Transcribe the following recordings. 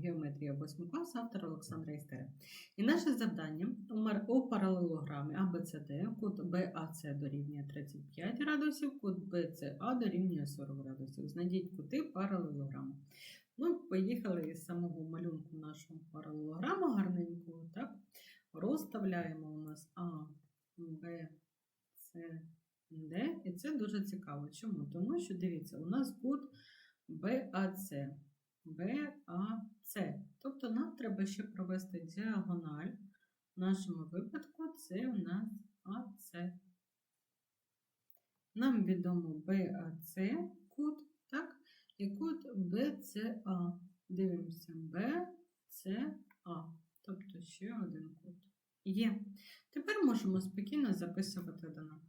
геометрія 8 класу, автор Олександра Істера. І наше завдання у паралелограмі ABCD, кут BAC дорівнює 35 градусів, кут BCA дорівнює 40 градусів. Знайдіть кути паралелограму. Ну, поїхали із самого малюнку нашого паралелограму гарненького, так? Розставляємо у нас А, Б, С, Д. І це дуже цікаво. Чому? Тому що дивіться, у нас кут БАЦ. БАЦ. Тобто нам треба ще провести діагональ. В нашому випадку це у нас АЦ. Нам відомо БАЦ кут, так? І кут БЦА. Дивимося БЦА. Тобто ще один кут. Є. Тепер можемо спокійно записувати дано.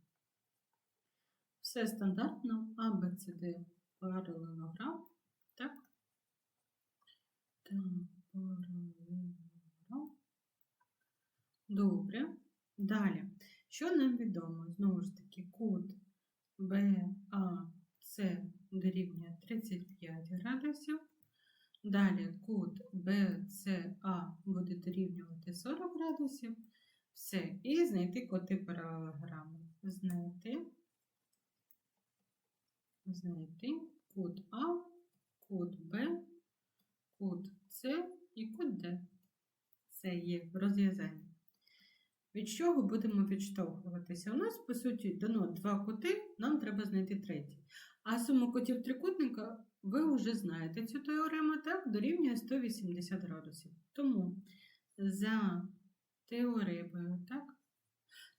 Все стандартно, А, Б, С, Д, паралелограм. Так? Так, паралелограм. Добре. Далі. Що нам відомо? Знову ж таки, кут БАЦ дорівнює 35 градусів. Далі кут BCA буде дорівнювати 40 градусів. Все. І знайти коти паралелограми. Знайти. Знайти кут А, кут Б, кут С і кут Д. Це є розв'язання. Від чого будемо відштовхуватися? У нас, по суті, дано два кути, нам треба знайти третій. А сума кутів трикутника, ви вже знаєте цю теорему, так, дорівнює 180 градусів. Тому за теоремою, так?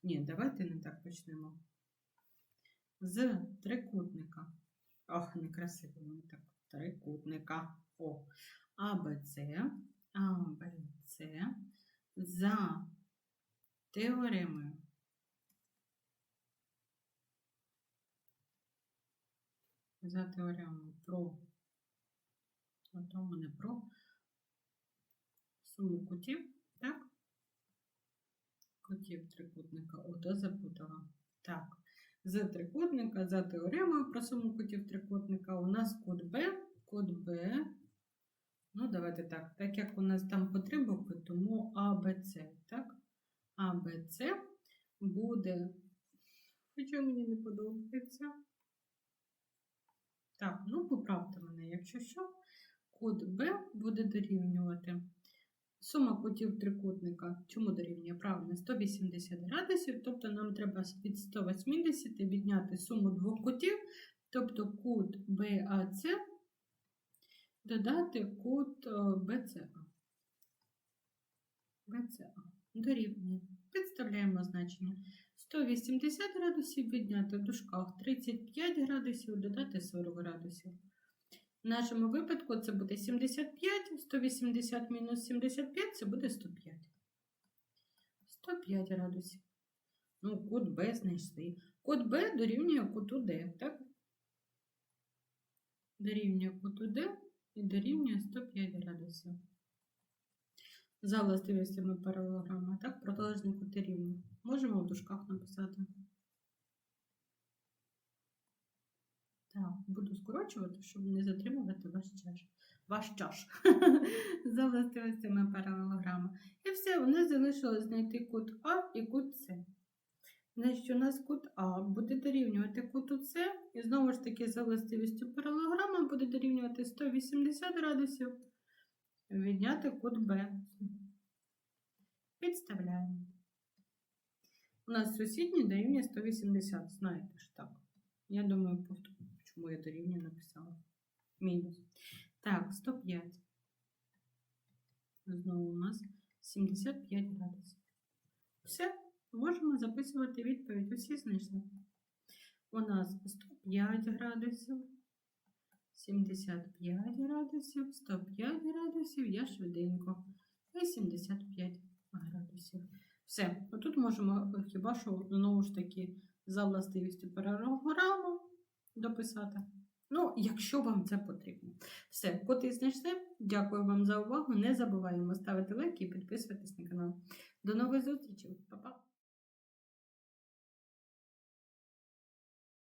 Ні, давайте не так почнемо. З трикутника. Ох, некрасиво мені так. Трикутника. О. АБЦ, АБЦ за теоремою. За теоремою про, ото мене про суму кутів, так? Кутів трикутника. Ото запутала. Так. З трикутника за теоремою про суму кутів трикутника у нас кут Б, кут Б. Ну, давайте так. Так як у нас там по три букви, тому А, Б, С, так? А, С буде. Хоча мені не подобається. Так, ну поправте мене, якщо що, кут Б буде дорівнювати. Сума кутів трикутника. Чому дорівнює? Правильно, 180 градусів, тобто нам треба від 180 відняти суму двох кутів, тобто кут BAC додати кут е, BCA. BCA дорівнює. Підставляємо значення. 180 градусів відняти в дужках 35 градусів, додати 40 градусів. В нашому випадку це буде 75, 180 мінус 75 це буде 105. 105 градусів. Ну, кут Б знайшли. Кут Б дорівнює куту Д, так? Дорівнює куту Д і дорівнює 105 градусів. За властивостями паралелограма, так, протилежні кути. Можемо в дужках написати. Так, буду скорочувати, щоб не затримувати ваш час. Ваш час. За властивостями паралелограма. І все, у нас залишилось знайти кут А і кут С. Значить, у нас кут А буде дорівнювати куту С, і знову ж таки, за властивістю паралелограма буде дорівнювати 180 градусів. Відняти кут Б. Підставляємо. У нас сусідній дорівнює 180. Знаєте ж так. Я думаю, повторю, чому я дорівнює написала. Мінус. Так, 105. Знову у нас 75 градусів. Все, можемо записувати відповідь. Усі знайшли. У нас 105 градусів, 75 градусів, 105 градусів, я швиденько. І 75 градусів. Все, отут можемо хіба що знову ж таки за властивістю паралелограму дописати. Ну, якщо вам це потрібно. Все, коти знайшли. Дякую вам за увагу. Не забуваємо ставити лайки і підписуватись на канал. До нових зустрічей. Па-па!